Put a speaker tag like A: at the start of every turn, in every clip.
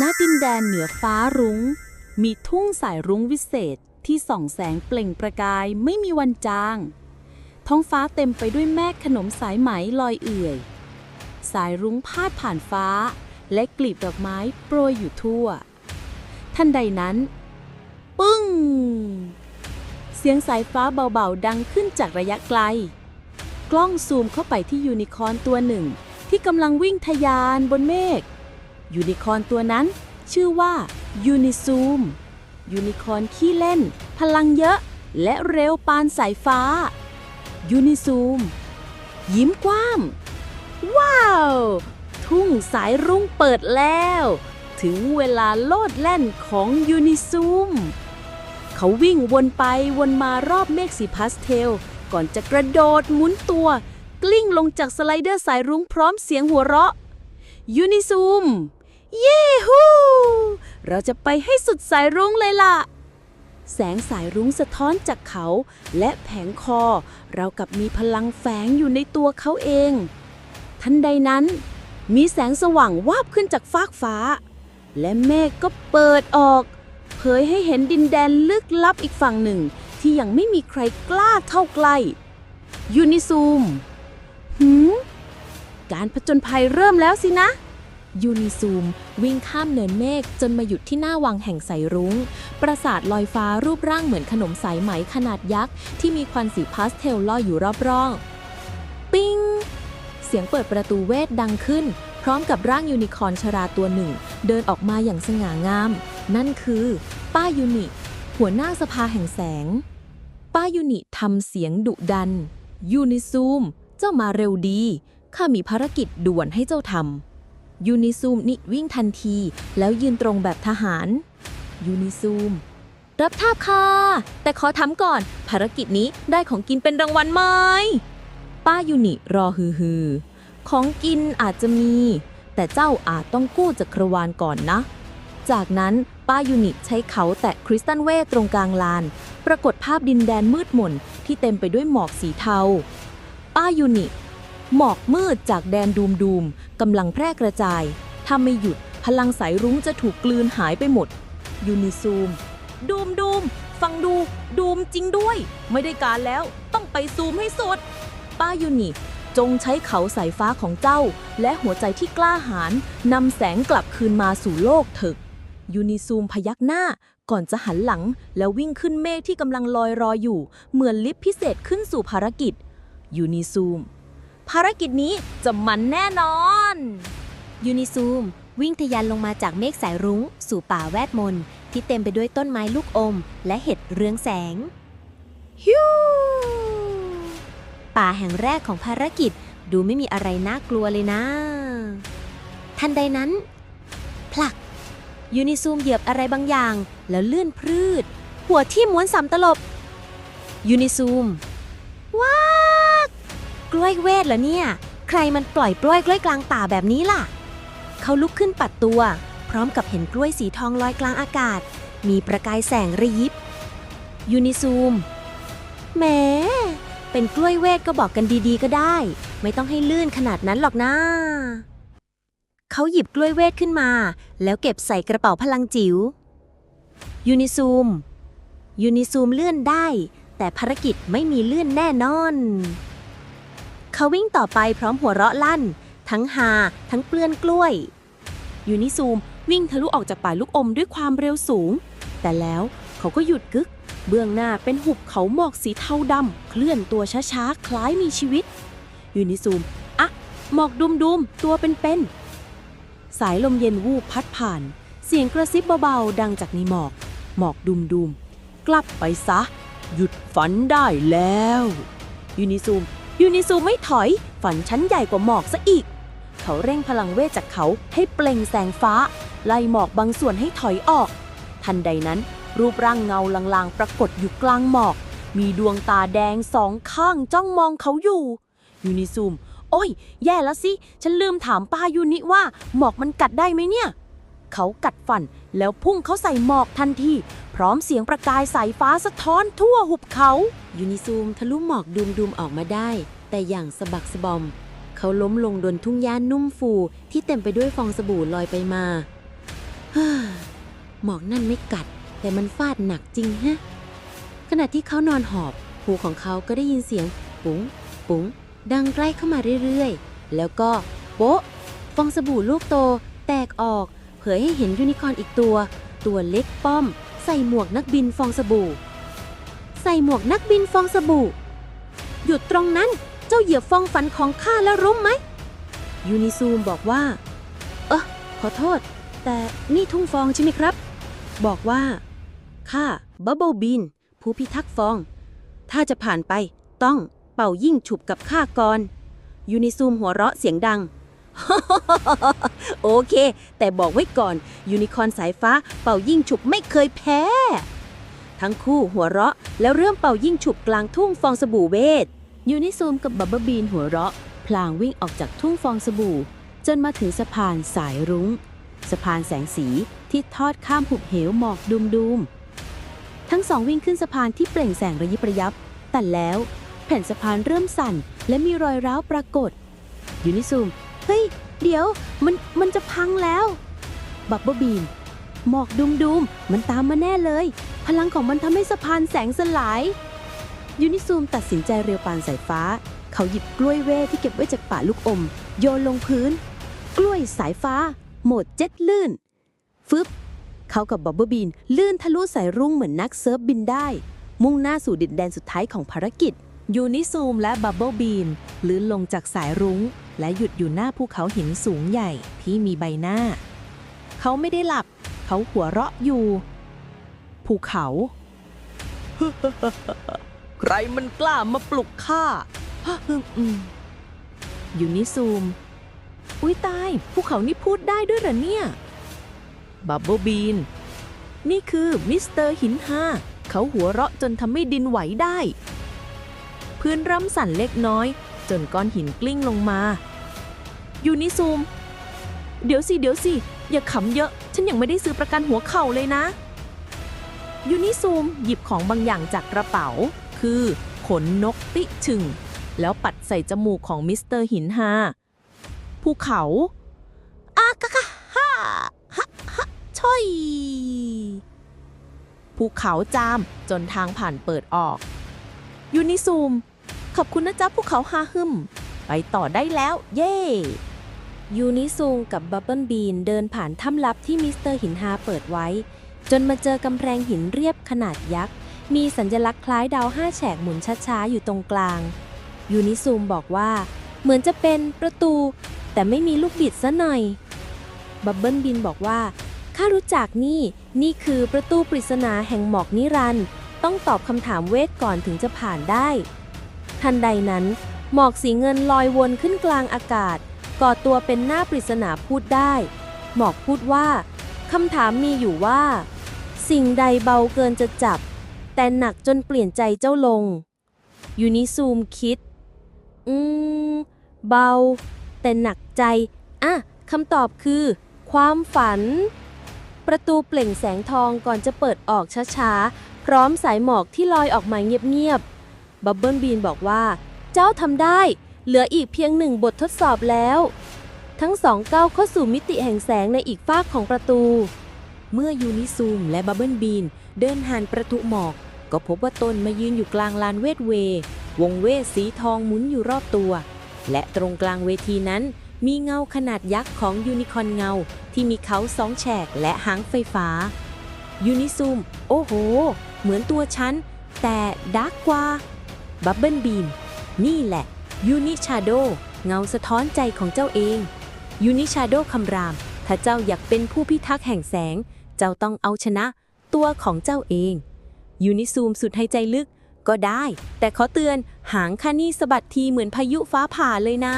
A: ณดินแดนเหนือฟ้ารุง้ง มีทุ่งสายรุ้งวิเศษที่ส่องแสงเปล่งประกายไม่มีวันจาง ท้องฟ้าเต็มไปด้วยแม่ขนมสายไหมลอยเอื่อย สายรุ้งพาดผ่านฟ้า และกลีบดอกไม้โปรยอยู่ทั่วทันใดนั้น ปึ้ง เสียงสายฟ้าเบาๆดังขึ้นจากระยะไกล กล้องซูมเข้าไปที่ยูนิคอร์นตัวหนึ่ง ที่กำลังวิ่งทะยานบนเมฆ ยูนิคอนตัวนั้น ชื่อว่ายูนิซูม ยูนิคอนขี้เล่น พลังเยอะ และเร็วปานสายฟ้า ยูนิซูม ยิ้มกว้าง ว้าว ทุ่งสายรุ้งเปิดแล้ว ถึงเวลาโลดแล่นของยูนิซูม เขาวิ่งวนไปวนมารอบเมฆสีพาสเทล ก่อนจะกระโดดหมุนตัว กลิ้งลงจากสไลเดอร์สายรุ้งพร้อมเสียงหัวเราะยูนิซูม เย้ฮูเราจะไปให้สุดสายรุ้งเลยล่ะ แสงสายรุ้งสะท้อนจากเขาและแผงคอ เรากับมีพลังแฝงอยู่ในตัวเขาเอง ทันใดนั้น มีแสงสว่างวาบขึ้นจากฟากฟ้า และเมฆก็เปิดออก เผยให้เห็นดินแดนลึกลับอีกฝั่งหนึ่ง ที่ยังไม่มีใครกล้าเข้าใกล้ ยูนิซูมหืมการผจญภัยเริ่มแล้วสินะ
B: ยูนิซูม วิ่งข้ามเนินเมฆจนมาหยุดที่หน้าวังแห่งสายรุง้ง ปราสาทลอยฟ้ารูปร่างเหมือนขนมสายไหมขนาดยักษ์ที่มีควันสีพาสเทลลอยอยู่รอบๆ ปิ้ง เสียงเปิดประตูเวทดังขึ้น พร้อมกับร่างยูนิคอร์นชราตัวหนึ่ง เดินออกมาอย่างสง่างาม นั่นคือ ป้ายูนิ หัวหน้าสภาแห่งแสง ป้ายูนิทำเสียงดุดัน ยูนิซูม เจ้ามาเร็วดีข้ามีภารกิจด่วนให้เจ้าทำ ยูนิซูมนี่วิ่งทันที แล้วยืนตรงแบบทหาร ยูนิซูม รับทราบค่ะ แต่ขอถามก่อน ภารกิจนี้ได้ของกินเป็นรางวัลไหม ป้ายูนิรอฮือฮือของกินอาจจะมี แต่เจ้าอาจต้องกู้จักรวาลก่อนนะ จากนั้นป้ายูนิใช้เขาแตะคริสตัลเวทตรงกลางลาน ปรากฏภาพดินแดนมืดมนที่เต็มไปด้วยหมอกสีเทา ป้ายูนิ หมอกมืดจากแดนดูมดูมกำลังแพร่กระจาย ถ้าไม่หยุดพลังสายรุ้งจะถูกกลืนหายไปหมด ยูนิซูม ดูมดูม ฟังดู ดูมจริงด้วย ไม่ได้การแล้วต้องไปซูมให้สุด ป้ายูนิจงใช้เขาสายฟ้าของเจ้า และหัวใจที่กล้าหาญนำแสงกลับคืนมาสู่โลกเถอะยูนิซูมพยักหน้าก่อนจะหันหลัง แล้ววิ่งขึ้นเมฆที่กำลังลอยรออยู่ เหมือนลิฟต์พิเศษขึ้นสู่ภารกิจยูนิซูม ภารกิจนี้จะมันแน่นอน
C: ยูนิซูม วิ่งทะยานลงมาจากเมฆสายรุ้ง สู่ป่าแวดมนต์ที่เต็มไปด้วยต้นไม้ลูกอม และเห็ดเรืองแสง ฮิวป่าแห่งแรกของภารกิจดูไม่มีอะไรน่ากลัวเลยนะ ทันใดนั้น พลัก ยูนิซูมเหยียบอะไรบางอย่าง แล้วเลื่อนพรืดหัวที่ม้วนสามตลบ ยูนิซูม ว้า กล้วยเวทเหรอเนี่ย ใครมันปล่อยกล้วยกล้วยกลางป่าแบบนี้ล่ะ เขาลุกขึ้นปัดตัว พร้อมกับเห็นกล้วยสีทองลอยกลางอากาศ มีประกายแสงระยิบ ยูนิซูมแหมเป็นกล้วยเวทก็บอกกันดีๆ ก็ได้ ไม่ต้องให้ลื่นขนาดนั้นหรอกนะเขาหยิบกล้วยเวทขึ้นมา แล้วเก็บใส่กระเป๋าพลังจิ๋วยูนิซูมยูนิซูมเลื่อนได้ แต่ภารกิจไม่มีเลื่อนแน่นอน เขาวิ่งต่อไปพร้อมหัวเราะลั่น ทั้งหาทั้งเปลื้อนกล้วย
A: ยูนิซูมวิ่งทะลุออกจากป่าลูกอมด้วยความเร็วสูง แต่แล้วเขาก็หยุดกึก เบื้องหน้าเป็นหุบเขาหมอกสีเทาดำเคลื่อนตัวช้าๆ คล้ายมีชีวิต ยูนิซูมอะหมอกดุมๆตัวเป็นๆ สายลมเย็นวูบพัดผ่าน เสียงกระซิบเบาๆ ดังจากในหมอก หมอกดุมๆกลับไปซะ หยุดฝันได้แล้ว ยูนิซูม ยูนิซูไม่ถอย ฝันชั้นใหญ่กว่าหมอกซะอีก เขาเร่งพลังเวทจากเขาให้เปล่งแสงฟ้า ไล่หมอกบางส่วนให้ถอยออก ทันใดนั้น รูปร่างเงาลางๆ ปรากฏอยู่กลางหมอก มีดวงตาแดงสองข้างจ้องมองเขาอยู่ ยูนิซูม โอ้ย แย่แล้วสิ ฉันลืมถามป้ายูนิว่า หมอกมันกัดได้ไหมเนี่ย เขากัดฟัน แล้วพุ่งเขาใส่หมอกทันที พร้อมเสียงประกายสายฟ้าสะท้อนทั่วหุบเขา
C: ยูนิซูมทะลุหมอกดุมดุมออกมาได้ แต่อย่างสะบักสะบอม เขาล้มลงบนทุ่งหญ้านุ่มฟูที่เต็มไปด้วยฟองสบู่ลอยไปมาเฮหมอกนั่นไม่กัด แต่มันฟาดหนักจริงฮะ ขณะที่เขานอนหอบ หูของเขาก็ได้ยินเสียง ปุ๋ง ปุ๋ง ดังใกล้เข้ามาเรื่อยๆ แล้วก็ โป๊ะ ฟองสบู่ลูกโต แตกออก เผยให้เห็นยูนิคอร์นอีกตัว ตัวเล็กป้อม ใส่หมวกนักบินฟองสบู่ ใส่หมวกนักบินฟองสบู่ หยุดตรงนั้นเจ้าเหยียบฟองฝันของข้าแล้วรู้ไหม ยูนิซูมบอกว่า เออขอโทษ แต่นี่ทุ่งฟองใช่ไหมครับ บอกว่าข้าบับเบิลบีนผู้พิทักษ์ฟอง ถ้าจะผ่านไปต้องเป่ายิ่งฉุบกับข้าก่อน ยูนิซูมหัวเราะเสียงดัง โอเค แต่บอกไว้ก่อน ยูนิคอร์นสายฟ้าเป่ายิ่งฉุบไม่เคยแพ้ ทั้งคู่หัวเราะ แล้วเริ่มเป่ายิ่งฉุบกลางทุ่งฟองสบู่เวท
A: ยูนิซูมกับบับเบิลบีนหัวเราะ พลางวิ่งออกจากทุ่งฟองสบู่ จนมาถึงสะพานสายรุง้ง สะพานแสงสีที่ทอดข้ามหุบเหวหมอกดุมดุมทั้งสองวิ่งขึ้นสะพานที่เปล่งแสงระยิบระยับ แต่แล้ว แผ่นสะพานเริ่มสั่น และมีรอยร้าวปรากฏ ยูนิซูม เฮ้ย เดี๋ยว มันมันจะพังแล้ว บับเบิลบีนหมอกดุมดุมมันตามมาแน่เลย พลังของมันทำให้สะพานแสงสลาย ยูนิซูมตัดสินใจเรียวปานสายฟ้า เขาหยิบกล้วยเว่ที่เก็บไว้จากป่าลูกอม โยนลงพื้น กล้วยสายฟ้า โหมดเจ็ตลื่น ฟึบ เขากับบับเบิลบีนลื่นทะลุสายรุ้งเหมือนนักเซิร์ฟบินได้ มุ่งหน้าสู่ดินแดนสุดท้ายของภารกิจ ยูนิซูมและบับเบิลบีนลื่นลงจากสายรุ้ง และหยุดอยู่หน้าภูเขาหินสูงใหญ่ที่มีใบหน้า เขาไม่ได้หลับ เขาหัวเราะอยู่ ภูเขา
D: ใครมันกล้ามาปลุกข้าอ
A: ยูนิซูม อุ้ยตาย ภูเขานี่พูดได้ด้วยเหรอเนี่ย บับเบิลบีน นี่คือมิสเตอร์หินห้าเขาหัวเราะจนทำให้ดินไหวได้ พื้นร่ำสั่นเล็กน้อย จนก้อนหินกลิ้งลงมา ยูนิซูม เดี๋ยวสิ เดี๋ยวสิ อย่าขำเยอะ ฉันยังไม่ได้ซื้อประกันหัวเข่าเลยนะ ยูนิซูมหยิบของบางอย่างจากกระเป๋า คือ ขนนกติชึง แล้วปัดใส่จมูกของมิสเตอร์หินฮาภูเขาอากะกะฮ่าฮะฮะช่อยภูเขาจามจนทางผ่านเปิดออก ยูนิซูม ขอบคุณนะจ๊ะภูเขาฮาฮึม ไปต่อได้แล้ว เย่ยูนิซูงกับบับเบิลบีนเดินผ่านถ้ำลับที่มิสเตอร์หินฮาเปิดไว้ จนมาเจอกำแพงหินเรียบขนาดยักษ์ มีสัญลักษณ์คล้ายดาวห้าแฉกหมุนช้าๆ อยู่ตรงกลาง ยูนิซูมบอกว่า เหมือนจะเป็นประตู แต่ไม่มีลูกบิดซะหน่อย บับเบิลบินบอกว่าข้ารู้จักนี่ นี่คือประตูปริศนาแห่งหมอกนิรันด์ต้องตอบคำถามเวทก่อนถึงจะผ่านได้ ทันใดนั้น หมอกสีเงินลอยวนขึ้นกลางอากาศ ก่อตัวเป็นหน้าปริศนาพูดได้ หมอกพูดว่าคำถามมีอยู่ว่า สิ่งใดเบาเกินจะจับ แต่หนักจนเปลี่ยนใจเจ้าลง ยูนิซูมคิด อืม เบา แต่หนักใจ อะคำตอบคือ ความฝัน ประตูเปล่งแสงทองก่อนจะเปิดออกช้าๆ พร้อมสายหมอกที่ลอยออกมาเงียบๆ บับเบิลบีนบอกว่า เจ้าทำได้ เหลืออีกเพียงหนึ่งบททดสอบแล้ว ทั้งสองก้าวเข้าสู่มิติแห่งแสงในอีกฟากของประตู เมื่อยูนิซูมและบับเบิลบีนเดินผ่านประตูหมอก ก็พบว่าตนมายืนอยู่กลางลานเวทเว วงเวทสีทองหมุนอยู่รอบตัว และตรงกลางเวทีนั้นมีเงาขนาดยักษ์ของยูนิคอนเงา ที่มีเขาสองแฉกและหางไฟฟ้า ยูนิซูม โอ้โห เหมือนตัวฉัน แต่ดักกว่า บับเบิลบีนนี่แหละยูนิชาโดเงาสะท้อนใจของเจ้าเองยูนิชาโดคำราม ถ้าเจ้าอยากเป็นผู้พิทักษ์แห่งแสง เจ้าต้องเอาชนะ ตัวของเจ้าเองยูนิซูมสุดหายใจลึกก็ได้ แต่ขอเตือนหางคานี่สะบัดทีเหมือนพายุฟ้าผ่าเลยนะ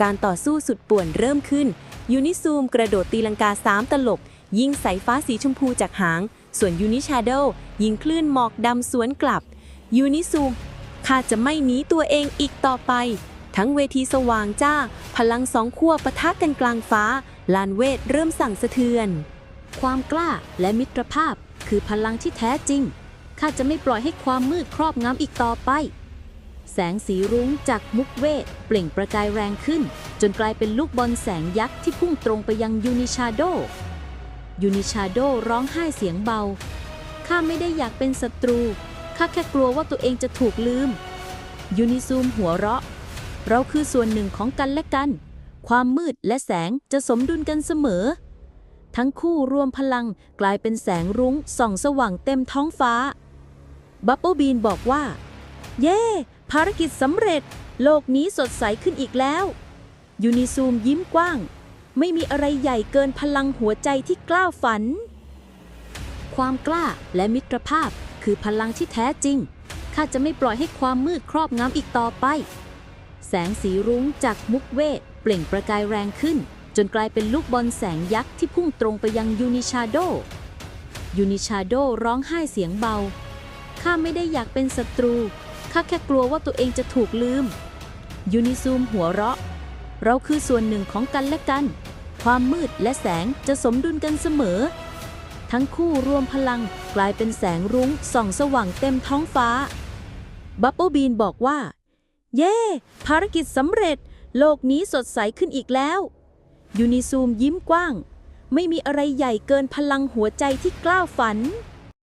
A: การต่อสู้สุดป่วนเริ่มขึ้น ยูนิซูมกระโดดตีลังกาสามตลบ ยิงสายฟ้าสีชมพูจากหาง ส่วนยูนิชาโดยิงคลื่นหมอกดำสวนกลับ ยูนิซูม ข้าจะไม่หนีตัวเองอีกต่อไป ทั้งเวทีสว่างจ้า พลังสองขั้วปะทะกันกลางฟ้า ลานเวทเริ่มสั่งสะเทือน
D: ความกล้าและมิตรภาพคือพลังที่แท้จริง ข้าจะไม่ปล่อยให้ความมืดครอบงำอีกต่อไป แสงสีรุ้งจากมุกเวท เปล่งประกายแรงขึ้น จนกลายเป็นลูกบอลแสงยักษ์ที่พุ่งตรงไปยังยูนิชาโด
A: ยูนิชาโดร้องไห้เสียงเบา ข้าไม่ได้อยากเป็นศัตรู ข้าแค่กลัวว่าตัวเองจะถูกลืม ยูนิซูมหัวเราะ เราคือส่วนหนึ่งของกันและกัน ความมืดและแสงจะสมดุลกันเสมอ ทั้งคู่รวมพลังกลายเป็นแสงรุ้งส่องสว่างเต็มท้องฟ้า บับเบิลบีนบอกว่า เย้ ภารกิจสำเร็จ โลกนี้สดใสขึ้นอีกแล้ว ยูนิซูมยิ้มกว้าง ไม่มีอะไรใหญ่เกินพลังหัวใจที่กล้าฝัน ความกล้าและมิตรภาพ คือพลังที่แท้จริง ข้าจะไม่ปล่อยให้ความมืดครอบงำอีกต่อไป แสงสีรุ้งจากมุกเวท เปล่งประกายแรงขึ้น จนกลายเป็นลูกบอลแสงยักษ์ที่พุ่งตรงไปยังยูนิชาโด ยูนิชาโดร้องไห้เสียงเบา ข้าไม่ได้อยากเป็นศัตรู ข้าแค่กลัวว่าตัวเองจะถูกลืม ยูนิซูมหัวเราะ เราคือส่วนหนึ่งของกันและกัน ความมืดและแสงจะสมดุลกันเสมอ ทั้งคู่รวมพลังกลายเป็นแสงรุ้งส่องสว่างเต็มท้องฟ้า บับเบิลบีนบอกว่า เย้ ภารกิจสำเร็จ โลกนี้สดใสขึ้นอีกแล้ว ยูนิซูมยิ้มกว้าง ไม่มีอะไรใหญ่เกินพลังหัวใจที่กล้าฝัน